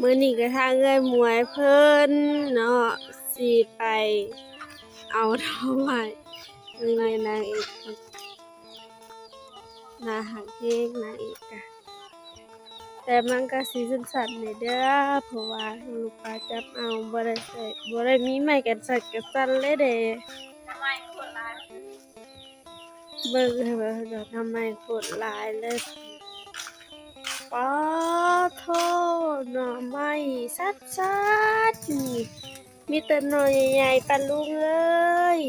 มื้อนี้ก็ทางเอ้ยมวยเพิ่นเนาะสิไป เอาเท่าไหร่มีแม่นางเอกนาหักเฮงนางเอกอะแต่มันก็สิสั้นๆนี่เด้อเพราะว่าลูกปลาจับเอาบ่ได้ใส่บ่ได้มีไม้กันสั่นกันสั่นเลยเด้เบิ่งให้เบิ่งเดี๋ยวทำไมกดหลายเลย ป้าโทษหน่อไม้ซัดซัดๆนี่มีแต่หน่อใหญ่ๆปลาลุงเอ้ย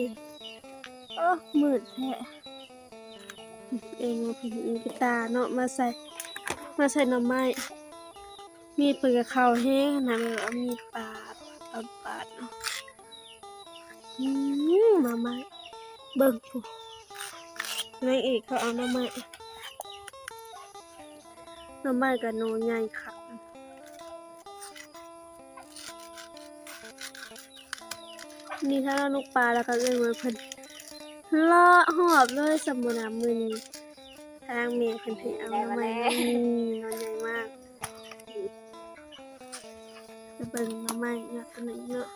โอ้มืดแท้เองมาพิมพิตาเนาะมาใส่ มาใส่หน่อไม้ มีเปิดกับข้าวแห้งนะแบบเอามีปาดปาดปาดเนาะอืมมาไม้เบิ่งปุ๊นางเอกเขาเอาหน้ำไม้ หน้ำไม้กับโนใหญ่ค่ะนี่ถ้าลูกปลาแล้วก็เลยมาเพิ่นเลาะหอบเลยสมุนามือนี้ทางเมียเพิ่นให้เอาหน้ำไม้นี่นอนใหญ่มากจะเบิ่งหน้ำไม้เนาะตัวนี้เนาะ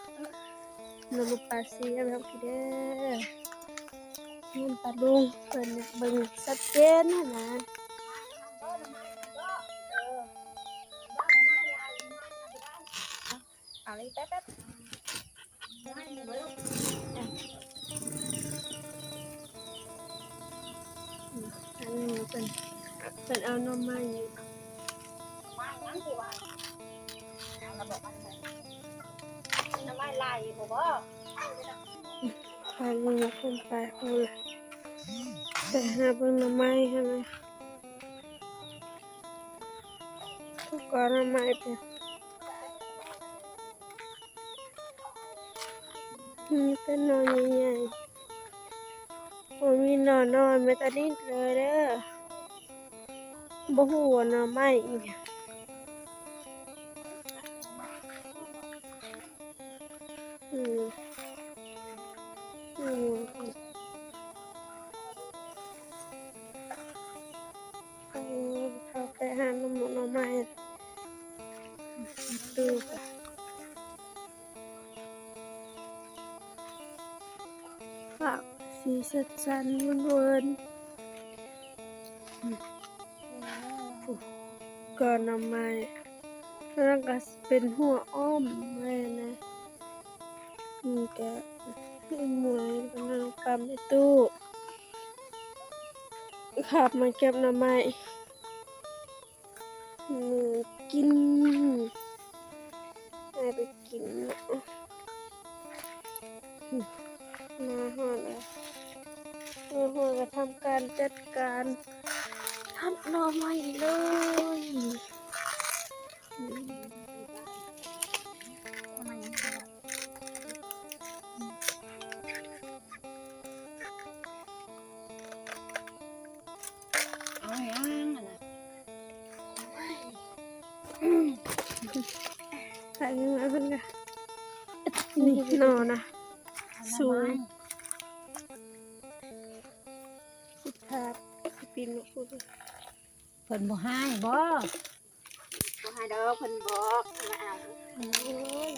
เนาะลูกปลาซีเอาแบบนี้เด้อนี่ปลาดุงเพิ่นเบิ่งชัดเจนนะ นะเอาเลยแป๊บอันนี้เพิ่นเพิ่นเอาหน่อไม้อยู่ไปมึงเพิ่นไปเอาเลยไปหาเบิ่งหน่อไม้ให้ไหมทุกคนน่อไม้ไปนี่ เป็นหน่อใหญ่ๆผมมีนอนนอนไม่ตัดิ้นเลยเด้อบ่หัวนอนไม่อีก สีสันสันวนวนๆก่อนนำม้แล้วก็เป็นหัวอ้อมแม่นะมีแกะมีหมวยกำลังกำในตู้ขับมาเก็บหน้ำไม้มือกินให้ไปกินเนาะมาหอดแล้ว มาหอดก็ทำการจัดการทัดหน่อไม้เลยใส่ยังไงเพิ่นกะนี่นอนะสูง สุดท้ายสิปีนมาพูดเลยเพิ่นบ่ให้บ่บ่ให้ดอกเพิ่นบอกมาเอาโอ้ย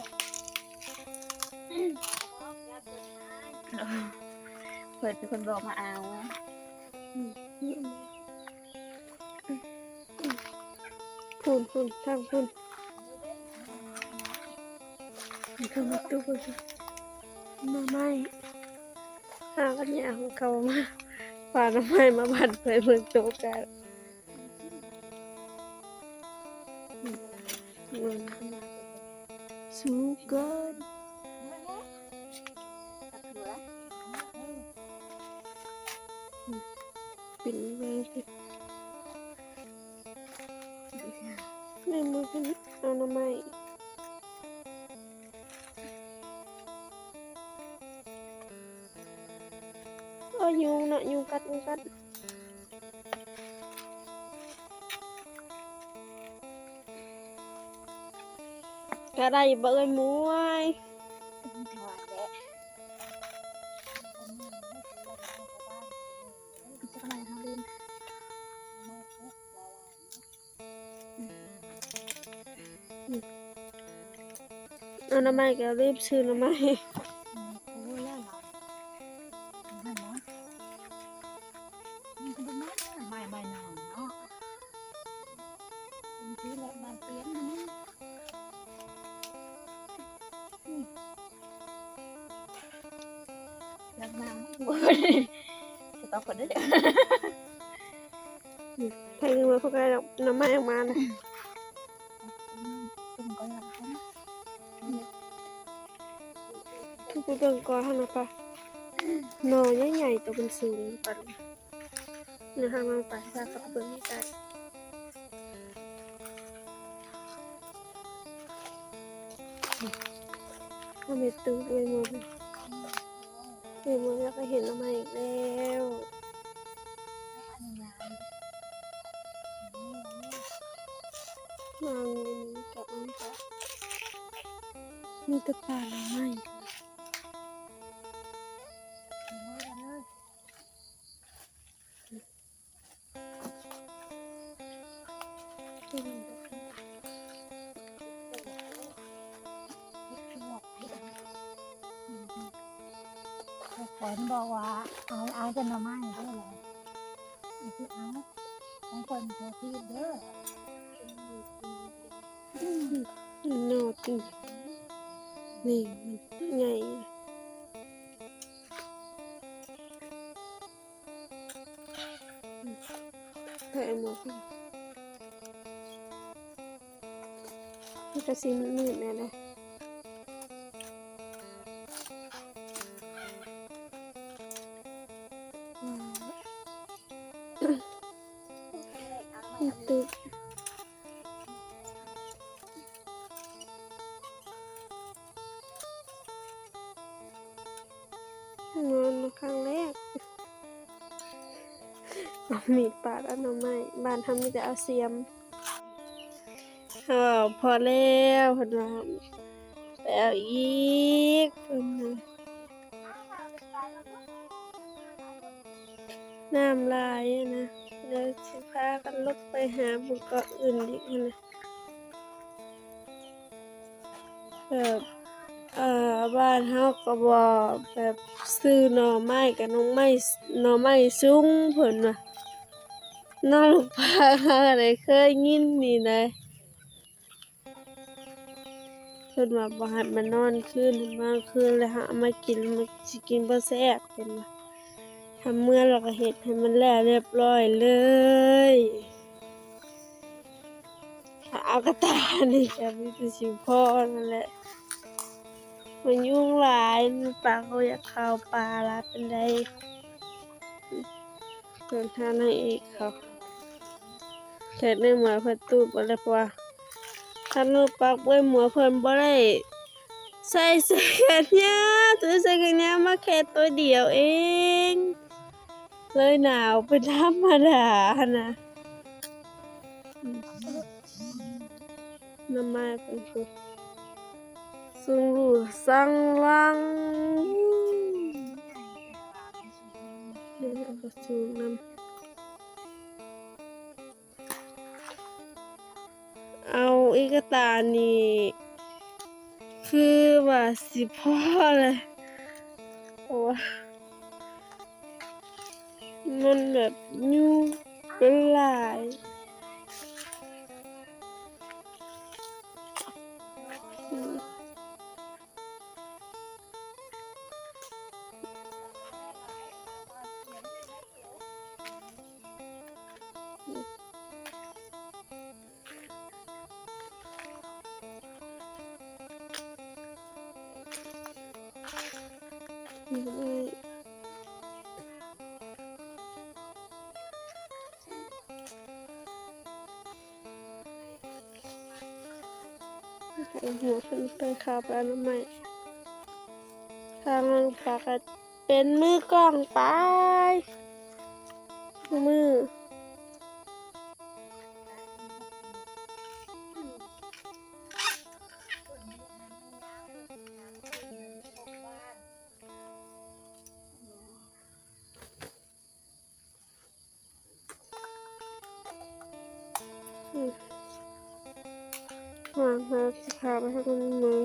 เพิ่นเป็นคนบอกมาเอาพูนพูนทางพูนมันเข้ามาตู้พูนมาไม่หากันยาของเขามา ฝ่าน้ำไม้มาบันไปเมืองโจกันสูงเกินปิ่นไปสิแม่มือขึ้นเอาน้ำไม้ โอ้ยยุงนะยุงกัดยุงกัดก็ได้เใครยังมาพวกเราน้ำไม้ออกมานะทุกเบิ่องก่อนเท่านั้นปะหนอใหญ่ๆตัวเป็นสูงปันนะฮะมาไปซากับเบิ่งให้ได้ถ้ามีตู้เวยมือเวยมือแล้วก็เห็นน้ำไม้อีกแล้ว นางนี่กับมันก็มีตะปลาน้ำไม้ฝนบอกว่าเอาเอาจะมาไม่ได้เลยเอาที่เอาของคนตัวที่เด้อ นอดนี่มันใหญ่ใส่หมวกนี่กระซิมมืดแน่เลยตึก มีดปาดอน่อไม้บ้านทำมีแต่เอาเสียมอพอแล้วพิ่นว่าไปเอาอีกเพิ่นว่าน้ำลายนะเดี๋ยวสิพากันลบไปหาบุกเกาะอื่นอีกนะแบบเอ่อบ้านเฮาก็บ่แบบซื้อหน่อไม้กับน้องไม้หน่อไม้สูงเพิ่นว่า น้องลูกพาอะไรเคยยินนี่นะเพิ่นว่าบ่ให้มันอนคืนบางคืนแล้วหามากินมันสิกินบ่แซ่บเพิ่นว่าทำเมื่อเราก็เฮ็ดให้มันแล้วเรียบร้อยเลยถ้าเอากระตายนี่ก็มีแต่สิพอนั่นแหละมันยุ่งหลายปลาเขาอยากเข้าปลาละเป็นไรเดินทางให้อีกเขา แค่ในหมาเพิ่นตูบอะไรปะถ้านูปักไว้หมัวเพิ่นบ่ได้ใส่เสื้อแขนยาวตัวเสื้อแขนยาวมาแค่ตัวเดียวเอง เลยหนาวเป็นธรรมดานะน้ำม้เป็นผู้ซึ่งรูสังลังเดี๋ยวเราก็สูงน้ำ กตานี่ คือว่าสิพ่อเลยเพราะว่ามันแบบยุ่งเป็นหลาย ไม่ไอหัวขึ้นไปคาบแล้วน้ำไมทางลงปากเป็นมือกล้องไป มือางหาสิพาไปให้มันมือ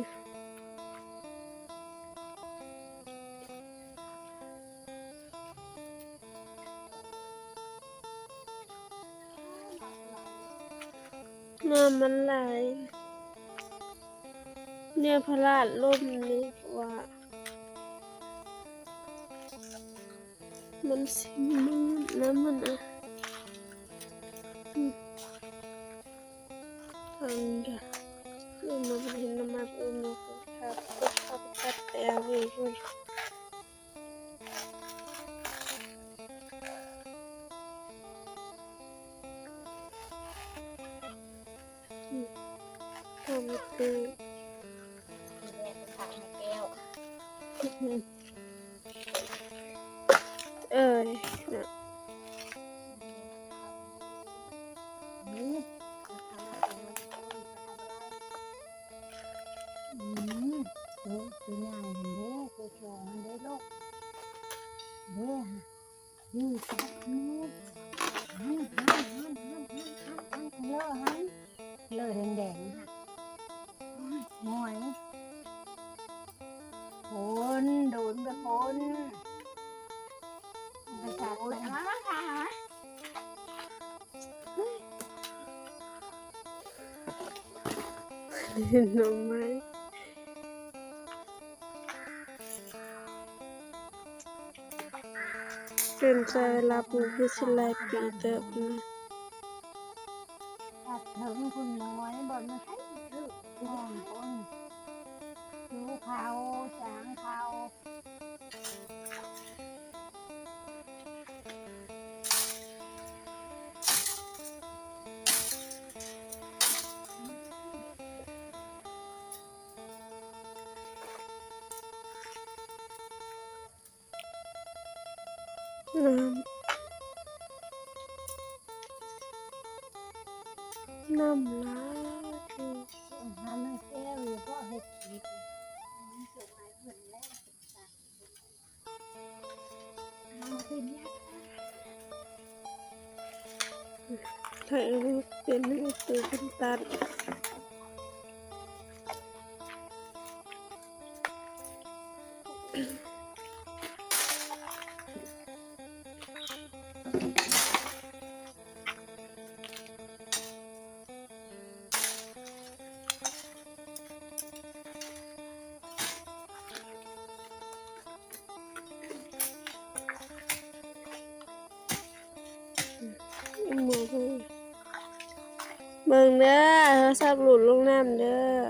น้ำมันไหลเนี่ยพระราชล่มนี่ว่ามันสิมืดแล้วมันอะอืมทางจ้ะเรื่องมันเห็นน้ำมันอะครับก็ขับตัดแต่เอาไว้ก่ หน่อไม้เป็น น้ำน้ำลายหาไม่แก้วหรือว่าเห็ดผิดส่งให้เพิ่นแล้วเอาขึ้นยากไทยเป็นให้ตัวเป็น เบิ่งเด้อโทรศัพท์หลุดลงน้ำเด้อ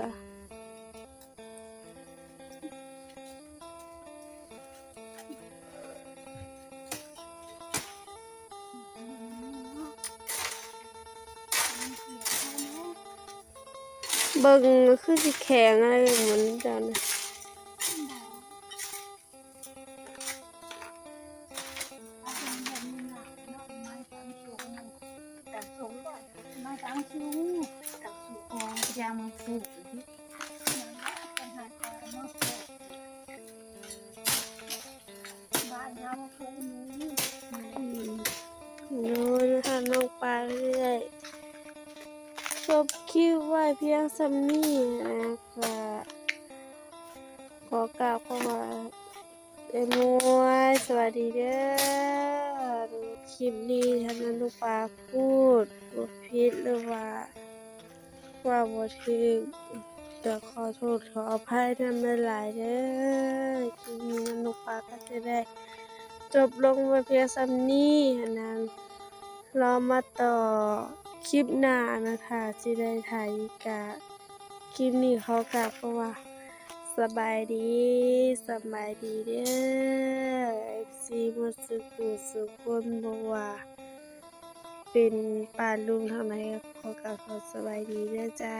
เบิ่งคือสิแข็งอะไรเหมือนกันนะ จบคลิปไว้เพียงสำนี้นะคะขอกราบข้ามาเอ็มวยสวัสดีเด้อคลิปนี้ท่านนั้นลูกปาพูดบทพิษหรือว่าว่าบทถึงจะขอโทษขออภัยทำหลายเด้อคลิปนี้นันลูกปลาก็จะได้ จบลงไปเพียงซ้ำนี้นั้นรอมาต่อ คลิปหน้านะคะที่ได้ถ่ายกะคลิปนี้เขากะเพราะว่าสบายดีสบายดีเด้อเอฟซีมาสุกุสุคนบอกว่าเป็นป่าลุงทำไมเขากลับขาสบายดีเด้อจ้า